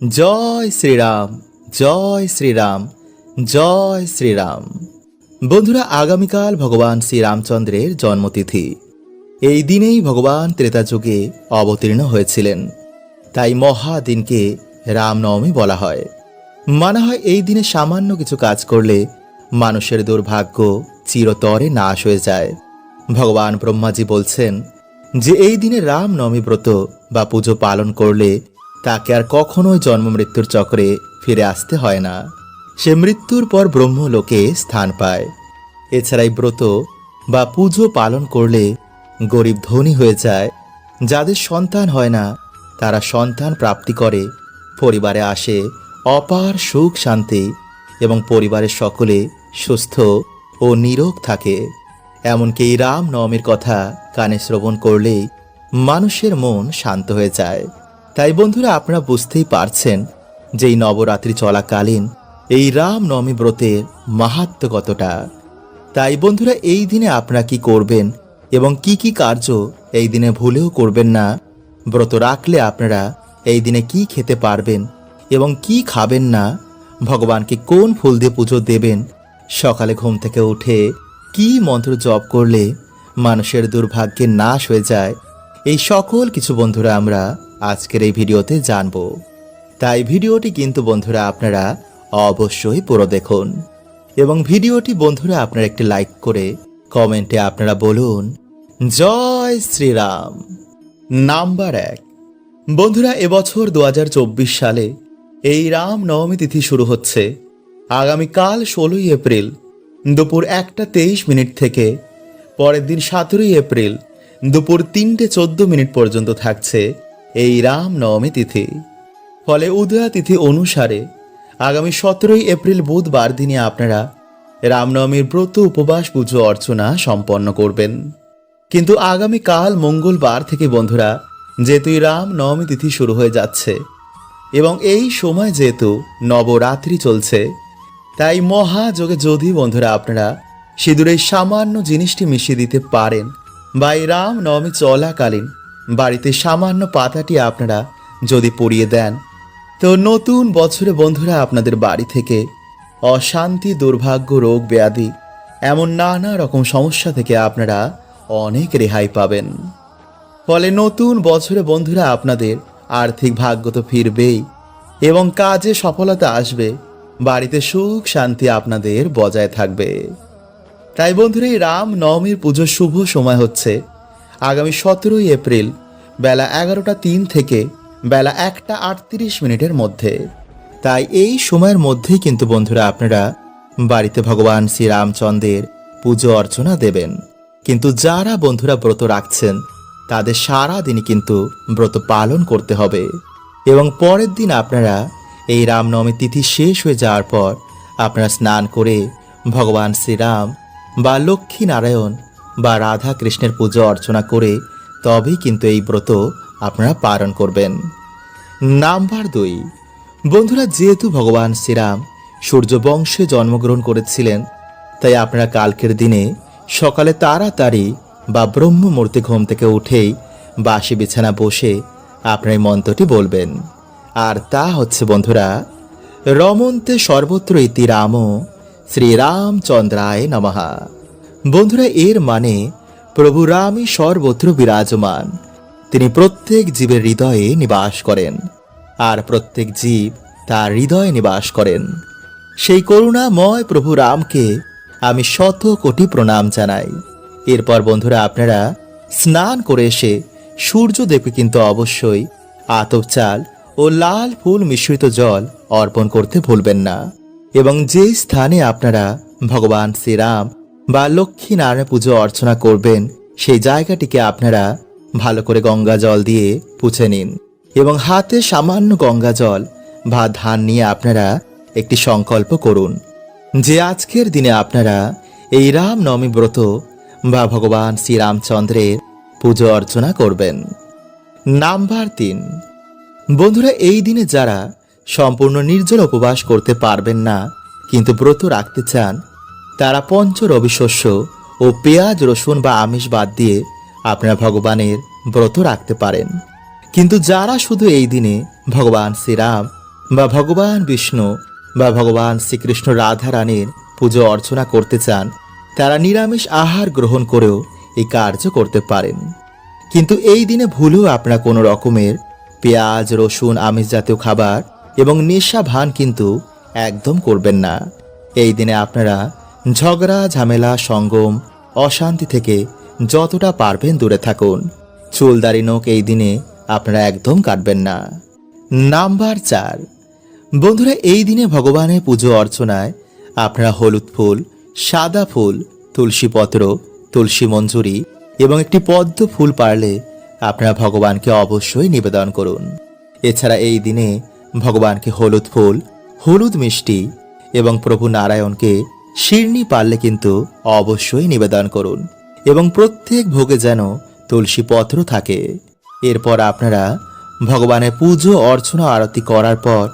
জয় শ্রীরাম জয় শ্রীরাম জয় শ্রীরাম। বন্ধুরা, আগামীকাল ভগবান শ্রীরামচন্দ্রের জন্মতিথি। এই দিনেই ভগবান ত্রেতা যুগে অবতীর্ণ হয়েছিলেন। তাই মহাদিনকে রামনবমী বলা হয়। মানা হয় এই দিনে সামান্য কিছু কাজ করলে মানুষের দুর্ভাগ্য চিরতরে নাশ হয়ে যায়। ভগবান ব্রহ্মাজি বলছেন যে, এই দিনে রামনবমী ব্রত বা পুজো পালন করলে তাকে আর কখনোই জন্ম মৃত্যুর চক্রে ফিরে আসতে হয় না। সে মৃত্যুর পর ব্রহ্মলোকে স্থান পায়। এছাড়াই ব্রত বা পুজো পালন করলে গরিব ধনী হয়ে যায়। যাদের সন্তান হয় না, তারা সন্তান প্রাপ্তি করে, পরিবারে আসে অপার সুখ শান্তি এবং পরিবারের সকলে সুস্থ ও নিরোগ থাকে। এমনকি এই রাম নবমীর কথা কানে শ্রবণ করলেই মানুষের মন শান্ত হয়ে যায়। তাই বন্ধুরা আপনারা বুঝতেই পারছেন যে এই নবরাত্রি চলাকালীন এই রাম নবমী ব্রতের মাহাত্ম কতটা। তাই বন্ধুরা এই দিনে আপনারা কি করবেন এবং কি কি কার্য এই দিনে ভুলেও করবেন না। ব্রত রাখলে আপনারা এই দিনে কি খেতে পারবেন এবং কি খাবেন না, ভগবানকে কোন ফুল দিয়ে পুজো দেবেন, সকালে ঘুম থেকে উঠে কি মন্ত্র জপ করলে মানুষের দুর্ভাগ্যের নাশ হয়ে যায়, এই সকল কিছু বন্ধুরা আমরা আজকের এই ভিডিওতে জানব। তাই ভিডিওটি কিন্তু বন্ধুরা আপনারা অবশ্যই পুরো দেখুন। এবং ভিডিওটি বন্ধুরা আপনারা একটি লাইক করে কমেন্টে আপনারা বলুন, জয় শ্রীরাম। নাম্বার এক। বন্ধুরা, এবছর দু হাজার চব্বিশ সালে এই রাম নবমী তিথি শুরু হচ্ছে। আগামীকাল ষোলোই এপ্রিল দুপুর একটা তেইশ মিনিট থেকে পরের দিন সতেরোই এপ্রিল দুপুর তিনটে চোদ্দ মিনিট পর্যন্ত থাকছে এই রাম নবমী তিথি। ফলে উদয়া তিথি অনুসারে আগামী সতেরোই এপ্রিল বুধবার দিনে আপনারা রামনবমীর ব্রত উপবাস পুজো অর্চনা সম্পন্ন করবেন। কিন্তু আগামীকাল মঙ্গলবার থেকে বন্ধুরা, যেহেতু এই রাম তিথি শুরু হয়ে যাচ্ছে এবং এই সময় যেহেতু নবরাত্রি চলছে, তাই মহাযোগে যদি বন্ধুরা আপনারা সিঁদুরের সামান্য জিনিসটি মিশিয়ে দিতে পারেন বা এই রাম নবমী চলাকালীন বাড়িতে সামান্য পাতাটি আপনারা যদি পরিয়ে দেন, তো নতুন বছরে বন্ধুরা আপনাদের বাড়ি থেকে অশান্তি, দুর্ভাগ্য, রোগ, ব্যাধি এমন নানা রকম সমস্যা থেকে আপনারা অনেক রেহাই পাবেন। ফলে নতুন বছরে বন্ধুরা আপনাদের আর্থিক ভাগ্য তো ফিরবেই এবং কাজে সফলতা আসবে, বাড়িতে সুখ শান্তি আপনাদের বজায় থাকবে। তাই বন্ধুরা, এই রাম নবমীর পুজোর শুভ সময় হচ্ছে। আগামী সতেরোই এপ্রিল, বেলা এগারোটা তিন থেকে বেলা একটা আটত্রিশ মিনিটের মধ্যে। তাই এই সময়ের মধ্যেই কিন্তু বন্ধুরা আপনারা বাড়িতে ভগবান শ্রীরামচন্দ্রের পুজো অর্চনা দেবেন। কিন্তু যারা বন্ধুরা ব্রত রাখছেন, তাদের সারা দিনই কিন্তু ব্রত পালন করতে হবে। এবং পরের দিন আপনারা এই রামনবমী তিথি শেষ হয়ে যাওয়ার পর আপনারা স্নান করে ভগবান শ্রীরাম বা লক্ষ্মী নারায়ণ বা রাধা কৃষ্ণের পুজো অর্চনা করে তবেই কিন্তু এই ব্রত আপনারা পালন করবেন। নাম্বার দুই। বন্ধুরা, যেহেতু ভগবান শ্রীরাম সূর্য বংশে জন্মগ্রহণ করেছিলেন, তাই আপনারা কালকের দিনে সকালে তাড়াতাড়ি বা ব্রহ্ম মুহূর্তে ঘুম থেকে উঠেই বাসি বিছানা বসে আপনার মন্ত্রটি বলবেন। আর তা হচ্ছে, বন্ধুরা, রমন্তে সর্বত্র ইতি রাম শ্রীরামচন্দ্রায় নমহা বন্ধুরা, এর মানে প্রভু রামই সর্বত্র বিরাজমান। তিনি প্রত্যেক জীবের হৃদয়ে নিবাস করেন আর প্রত্যেক জীব তার হৃদয়ে নিবাস করেন। সেই করুণাময় প্রভু রামকে আমি শত কোটি প্রণাম জানাই। এরপর বন্ধুরা, আপনারা স্নান করে এসে সূর্যদেবকে কিন্তু অবশ্যই আতপ চাল ও লাল ফুল মিশ্রিত জল অর্পণ করতে ভুলবেন না। এবং যে স্থানে আপনারা ভগবান শ্রীরাম বা লক্ষ্মী নারায়ণ পুজো অর্চনা করবেন, সেই জায়গাটিকে আপনারা ভালো করে গঙ্গা জল দিয়ে পুছে নিন এবং হাতে সামান্য গঙ্গা জল বা ধান নিয়ে আপনারা একটি সংকল্প করুন যে আজকের দিনে আপনারা এই রাম নবমী ব্রত বা ভগবান শ্রীরামচন্দ্রের পুজো অর্চনা করবেন। নাম্বার তিন। বন্ধুরা, এই দিনে যারা সম্পূর্ণ নির্জল উপবাস করতে পারবেন না, কিন্তু ব্রত রাখতে চান তারা পঞ্চ রবি শস্য ও পেঁয়াজ, রসুন বা আমিষ বাদ দিয়ে আপনারা ভগবানের ব্রত রাখতে পারেন। কিন্তু যারা শুধু এই দিনে ভগবান শ্রীরাম বা ভগবান বিষ্ণু বা ভগবান শ্রীকৃষ্ণ রাধা রানীর পুজো অর্চনা করতে চান, তারা নিরামিষ আহার গ্রহণ করেও এই কার্য করতে পারেন। কিন্তু এই দিনে ভুলেও আপনারা কোনো রকমের পেঁয়াজ, রসুন, আমিষ জাতীয় খাবার এবং নেশা ভান কিন্তু একদম করবেন না। এই দিনে আপনারা ঝগড়া, ঝামেলা, সঙ্গম, অশান্তি থেকে যতটা পারবেন দূরে থাকুন। চুলদারি নোক এই দিনে আপনারা একদম কাটবেন না। নাম্বার চার। বন্ধুরা, এই দিনে ভগবানের পুজো অর্চনায় আপনারা হলুদ ফুল, সাদা ফুল, তুলসী পত্র, তুলসী মঞ্জুরি এবং একটি পদ্ম ফুল পারলে আপনারা ভগবানকে অবশ্যই নিবেদন করুন। এছাড়া এই দিনে ভগবানকে হলুদ ফুল, হলুদ মিষ্টি এবং প্রভু নারায়ণকে শিরনি পারলে কিন্তু অবশ্যই নিবেদন করুন এবং প্রত্যেক ভোগে যেন তুলসী পত্র থাকে। এরপর আপনারা ভগবানের পুজো, অর্চনা, আরতি করার পর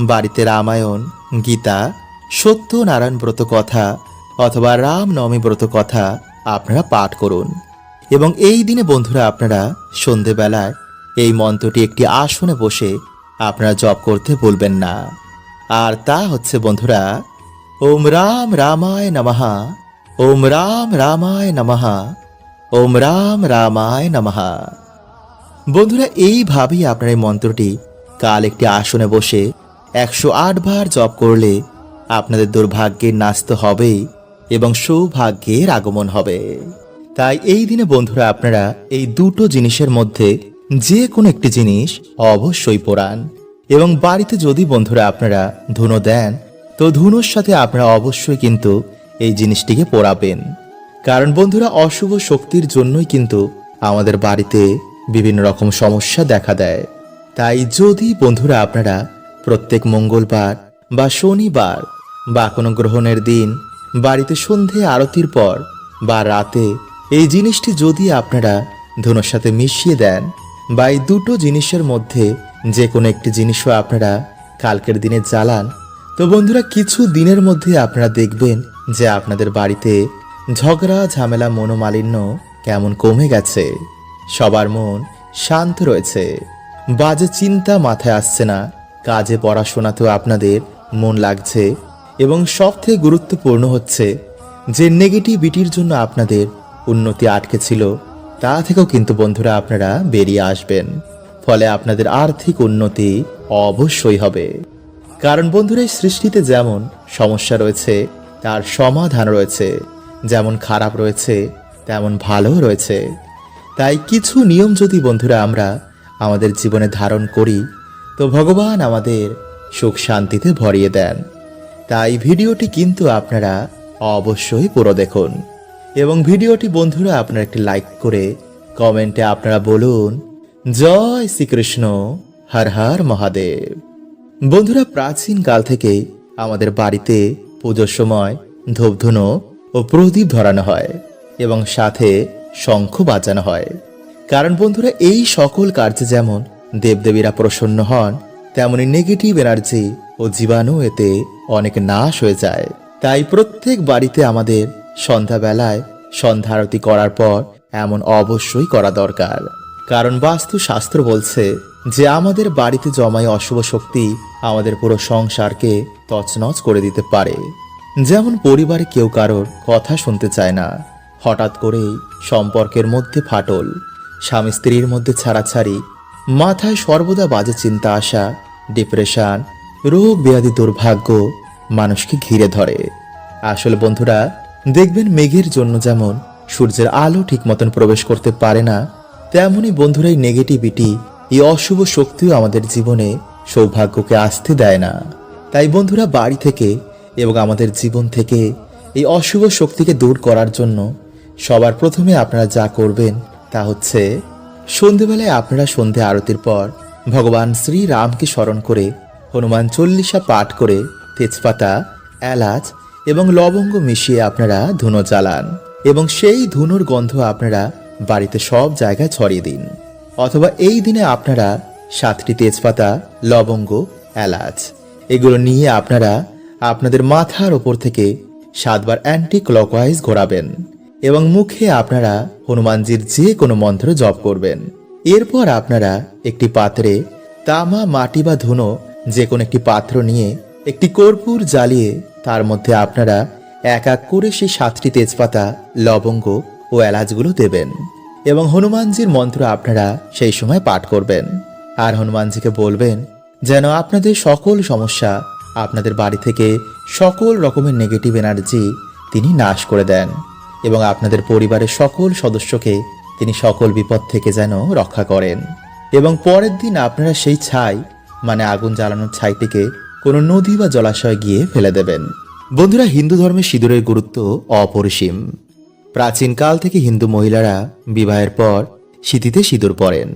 বাড়িতে রামায়ণ, গীতা, সত্যনারায়ণ ব্রত কথা অথবা রামনবমী ব্রত কথা আপনারা পাঠ করুন। এবং এই দিনে বন্ধুরা আপনারা সন্ধেবেলায় এই মন্ত্রটি একটি আসনে বসে আপনারা জপ করতে ভুলবেন না। আর তা হচ্ছে বন্ধুরা ওম রাম রামায় নমহা ওম রাম রামায় নমহা ওম রাম রামায় নমহা বন্ধুরা এইভাবেই আপনার এই মন্ত্রটি কাল একটি আসনে বসে একশো আট বার জপ করলে আপনাদের দুর্ভাগ্যের নাশ তো হবেই এবং সৌভাগ্যের আগমন হবে। তাই এই দিনে বন্ধুরা, আপনারা এই দুটো জিনিসের মধ্যে যে কোনো একটি জিনিস অবশ্যই পড়ান এবং বাড়িতে যদি বন্ধুরা আপনারা ধুনো দেন তো ধুনোর সাথে আপনারা অবশ্যই কিন্তু এই জিনিসটিকে পড়াবেন। কারণ বন্ধুরা, অশুভ শক্তির জন্যই কিন্তু আমাদের বাড়িতে বিভিন্ন রকম সমস্যা দেখা দেয়। তাই যদি বন্ধুরা আপনারা প্রত্যেক মঙ্গলবার বা শনিবার বা কোনো গ্রহণের দিন বাড়িতে সন্ধে আরতির পর বা রাতে এই জিনিসটি যদি আপনারা ধনুর সাথে মিশিয়ে দেন, বা এই দুটো জিনিসের মধ্যে যে কোনো একটি জিনিসও আপনারা কালকের দিনে জ্বালান তো বন্ধুরা, কিছু দিনের মধ্যে আপনারা দেখবেন যে আপনাদের বাড়িতে ঝগড়া, ঝামেলা, মনোমালিন্য কেমন কমে গেছে। সবার মন শান্ত রয়েছে। বাজে চিন্তা মাথায় আসছে না। কাজে, পড়াশোনাতেও আপনাদের মন লাগছে এবং সবথেকে গুরুত্বপূর্ণ হচ্ছে যে নেগেটিভিটির জন্য আপনাদের উন্নতি আটকে ছিল, তা থেকেও কিন্তু বন্ধুরা আপনারা বেরিয়ে আসবেন। ফলে আপনাদের আর্থিক উন্নতি অবশ্যই হবে। কারণ বন্ধুরা, এই সৃষ্টিতে যেমন সমস্যা রয়েছে, তার সমাধান রয়েছে। যেমন খারাপ রয়েছে, তেমন ভালো রয়েছে। তাই কিছু নিয়ম যদি বন্ধুরা আমরা আমাদের জীবনে ধারণ করি, তো ভগবান আমাদের সুখ শান্তিতে ভরিয়ে দেন। তাই ভিডিওটি কিন্তু আপনারা অবশ্যই পুরো দেখুন। এবং ভিডিওটি বন্ধুরা আপনারা একটি লাইক করে কমেন্টে আপনারা বলুন, জয় শ্রীকৃষ্ণ, হর হর মহাদেব। বন্ধুরা, প্রাচীন কাল থেকে আমাদের বাড়িতে পুজোর সময় ধূপধুনো ও প্রদীপ ধরানো হয় এবং সাথে শঙ্খ বাজানো হয়। কারণ বন্ধুরা, এই সকল কার্যে যেমন দেবদেবীরা প্রসন্ন হন, তেমনি নেগেটিভ এনার্জি ও জীবাণু এতে অনেক নাশ হয়ে যায়। তাই প্রত্যেক বাড়িতে আমাদের সন্ধ্যাবেলায় সন্ধ্যা আরতি করার পর এমন অবশ্যই করা দরকার। কারণ বাস্তু শাস্ত্র বলছে যে, আমাদের বাড়িতে জমায় অশুভ শক্তি আমাদের পুরো সংসারকে তছনছ করে দিতে পারে। যেমন পরিবারে কেউ কারোর কথা শুনতে চায় না। হঠাৎ করেই সম্পর্কের মধ্যে ফাটল। স্বামী স্ত্রীর মধ্যে ছাড়াছাড়ি। মাথায় সর্বদা বাজে চিন্তা আসা, ডিপ্রেশন, রোগ ব্যাধি দুর্ভাগ্য মানুষকে ঘিরে ধরে। আসলে বন্ধুরা, দেখবেন মেঘের জন্য যেমন সূর্যের আলো ঠিক মতন প্রবেশ করতে পারে না তেমনই বন্ধুরা এই নেগেটিভিটি এই অশুভ শক্তিও আমাদের জীবনে সৌভাগ্যকে আসতে দেয় না। তাই বন্ধুরা, বাড়ি থেকে এবং আমাদের জীবন থেকে এই অশুভ শক্তিকে দূর করার জন্য সবার প্রথমে আপনারা যা করবেন তা হচ্ছে, সন্ধেবেলায় আপনারা সন্ধে আরতির পর ভগবান শ্রী রামকে স্মরণ করে হনুমান চল্লিশা পাঠ করে তেজপাতা, এলাচ এবং লবঙ্গ মিশিয়ে আপনারা ধুনো জ্বালান এবং সেই ধুনোর গন্ধ আপনারা বাড়িতে সব জায়গায় ছড়িয়ে দিন। অথবা এই দিনে আপনারা সাতটি তেজপাতা, লবঙ্গ, এলাচ। এগুলো নিয়ে আপনারা আপনাদের মাথার ওপর থেকে সাতবার অ্যান্টি ক্লকওয়াইজ ঘোরাবেন এবং মুখে আপনারা হনুমানজির যে কোনো মন্ত্র জপ করবেন। এরপর আপনারা একটি পাত্রে তামা, মাটি বা ধুনো, যে কোনো একটি পাত্র নিয়ে একটি কর্পূর জ্বালিয়ে তার মধ্যে আপনারা এক এক করে সেই সাতটি তেজপাতা, লবঙ্গ ও এলাচগুলো দেবেন এবং হনুমানজির মন্ত্র আপনারা সেই সময় পাঠ করবেন। আর হনুমানজিকে বলবেন, যেন আপনাদের সকল সমস্যা আপনাদের বাড়ি থেকে সকল রকমের নেগেটিভ এনার্জি তিনি নাশ করে দেন এবং আপনাদের পরিবারের সকল সদস্যকে তিনি সকল বিপদ থেকে যেন রক্ষা করেন। এবং পরের দিন আপনারা সেই ছাই মানে আগুন জ্বালানোর ছাইটিকে কোনো নদী বা জলাশয়ে গিয়ে ফেলে দেবেন। বন্ধুরা, হিন্দু ধর্মে সিঁদুরের গুরুত্ব অপরিসীম। প্রাচীনকাল থেকে হিন্দু মহিলারা বিবাহের পর শীতিতে সিঁদুর পরেন।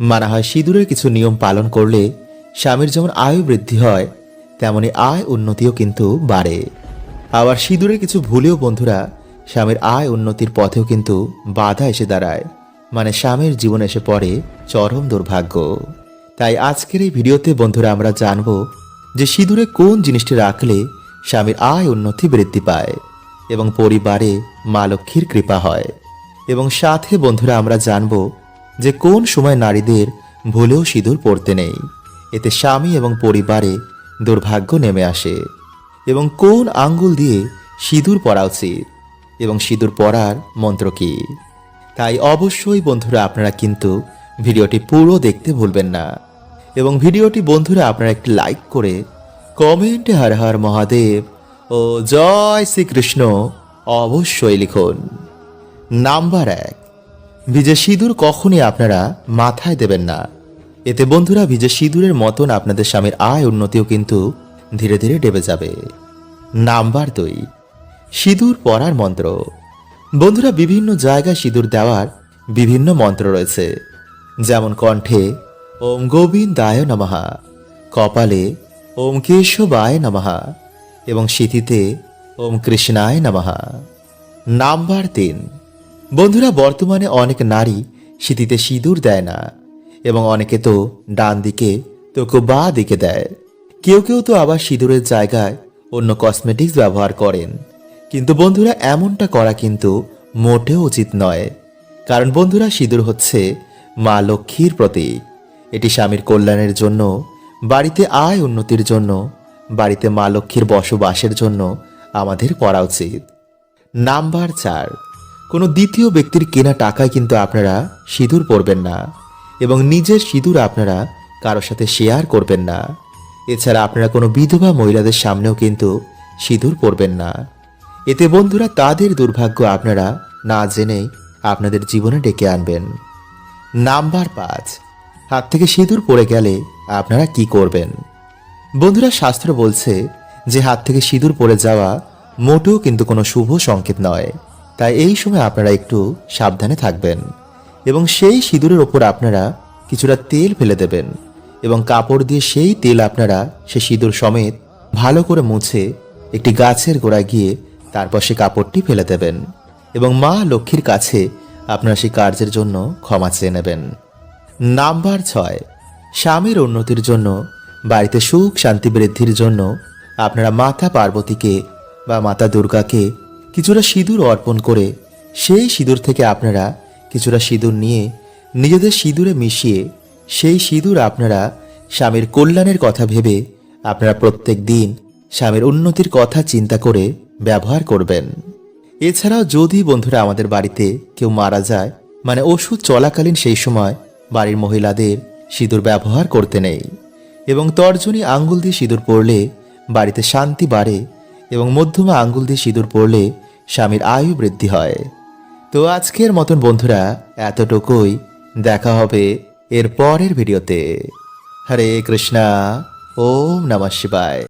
মানা হয় সিঁদুরের কিছু নিয়ম পালন করলে স্বামীর যেমন আয়ু বৃদ্ধি হয়, তেমনি আয় উন্নতিও কিন্তু বাড়ে। আবার সিঁদুরের কিছু ভুলেও বন্ধুরা স্বামীর আয় উন্নতির পথেও কিন্তু বাধা এসে দাঁড়ায় মানে স্বামীর জীবন এসে পড়ে চরম দুর্ভাগ্য। তাই আজকের এই ভিডিওতে বন্ধুরা আমরা জানব যে সিঁদুরে কোন জিনিসটি রাখলে স্বামীর আয় উন্নতি বৃদ্ধি পায় এবং পরিবারে মা লক্ষ্মীর কৃপা হয়। এবং সাথে বন্ধুরা আমরা জানব যে কোন সময় নারীদের ভুলেও সিঁদুর পড়তে নেই। এতে স্বামী এবং পরিবারে দুর্ভাগ্য নেমে আসে এবং কোন আঙ্গুল দিয়ে সিঁদুর পরা উচিত এবং সিঁদুর পরার মন্ত্র কি? তাই অবশ্যই বন্ধুরা আপনারা কিন্তু ভিডিওটি পুরো দেখতে ভুলবেন না এবং ভিডিওটি বন্ধুরা আপনারা একটি লাইক করে কমেন্টে হর হর মহাদেব ও জয় শ্রীকৃষ্ণ অবশ্যই লিখুন। নাম্বার এক। ভিজে সিঁদুর কখনই আপনারা মাথায় দেবেন না। এতে বন্ধুরা, ভিজে সিঁদুরের মতন আপনাদের স্বামীর আয় উন্নতিও কিন্তু ধীরে ধীরে ডেবে যাবে। নাম্বার দুই, সিঁদুর পরার মন্ত্র। বন্ধুরা, বিভিন্ন জায়গায় সিঁদুর দেওয়ার বিভিন্ন মন্ত্র রয়েছে। যেমন কণ্ঠে, ওম গোবিন্দায় নমহা কপালে, ওম কেশবায় নমহা এবং সিথিতে, ওম কৃষ্ণায় নমহা নাম্বার তিন বন্ধুরা, বর্তমানে অনেক নারী সিঁথিতে সিঁদুর দেয় না এবং অনেকে তো ডান দিকে, তো কেউ বা দিকে দেয়। কেউ কেউ তো আবার সিঁদুরের জায়গায় অন্য কসমেটিক্স ব্যবহার করেন। কিন্তু বন্ধুরা, এমনটা করা কিন্তু মোটেও উচিত নয়। কারণ বন্ধুরা, সিঁদুর হচ্ছে মা লক্ষ্মীর প্রতীক। এটি স্বামীর কল্যাণের জন্য, বাড়িতে আয় উন্নতির জন্য, বাড়িতে মা লক্ষ্মীর বসবাসের জন্য আমাদের করা উচিত। নাম্বার চার কোনো দ্বিতীয় ব্যক্তির কেনা টাকায় কিন্তু আপনারা সিঁদুর পরবেন না এবং নিজের সিঁদুর আপনারা কারোর সাথে শেয়ার করবেন না। এছাড়া আপনারা কোনো বিধবা মহিলাদের সামনেও কিন্তু সিঁদুর পরবেন না। এতে বন্ধুরা তাদের দুর্ভাগ্য আপনারা না জেনেই আপনাদের জীবনে ডেকে আনবেন। নাম্বার পাঁচ, হাত থেকে সিঁদুর পড়ে গেলে আপনারা কি করবেন? বন্ধুরা শাস্ত্র বলছে যে হাত থেকে সিঁদুর পড়ে যাওয়া মোটেও কিন্তু কোনো শুভ সংকেত নয়। তাই এই সময় আপনারা একটু সাবধানে থাকবেন এবং সেই সিঁদুরের ওপর আপনারা কিছুটা তেল ফেলে দেবেন এবং কাপড় দিয়ে সেই তেল আপনারা সে সিঁদুর সমেত ভালো করে মুছে একটি গাছের গোড়ায় গিয়ে তারপর সে কাপড়টি ফেলে দেবেন এবং মা লক্ষ্মীর কাছে আপনারা সেই কার্যের জন্য ক্ষমা চেয়ে নেবেন। নাম্বার ছয়, স্বামীর উন্নতির জন্য, বাড়িতে সুখ শান্তি বৃদ্ধির জন্য আপনারা মাতা পার্বতীকে বা মাতা দুর্গাকে কিছুটা সিঁদুর অর্পণ করে সেই সিঁদুর থেকে আপনারা কিছুটা সিঁদুর নিয়ে নিজেদের সিঁদুরে মিশিয়ে সেই সিঁদুর আপনারা স্বামীর কল্যাণের কথা ভেবে আপনারা প্রত্যেক দিন স্বামীর উন্নতির কথা চিন্তা করে ব্যবহার করবেন। এছাড়াও যদি বন্ধুরা আমাদের বাড়িতে কেউ মারা যায় মানে ওষুধ চলাকালীন সেই সময় বাড়ির মহিলাদের সিঁদুর ব্যবহার করতে নেই এবং তর্জনী আঙ্গুল দিয়ে সিঁদুর পরলে বাড়িতে শান্তি বাড়ে এবং মধ্যমা আঙ্গুল দিয়ে সিঁদুর পরলে স্বামীর আয়ু বৃদ্ধি হয়। তো আজকের মতন বন্ধুরা, এতটুকুই। দেখা হবে এর পরের ভিডিওতে। হরে কৃষ্ণা, ওম নমঃ শিবায়।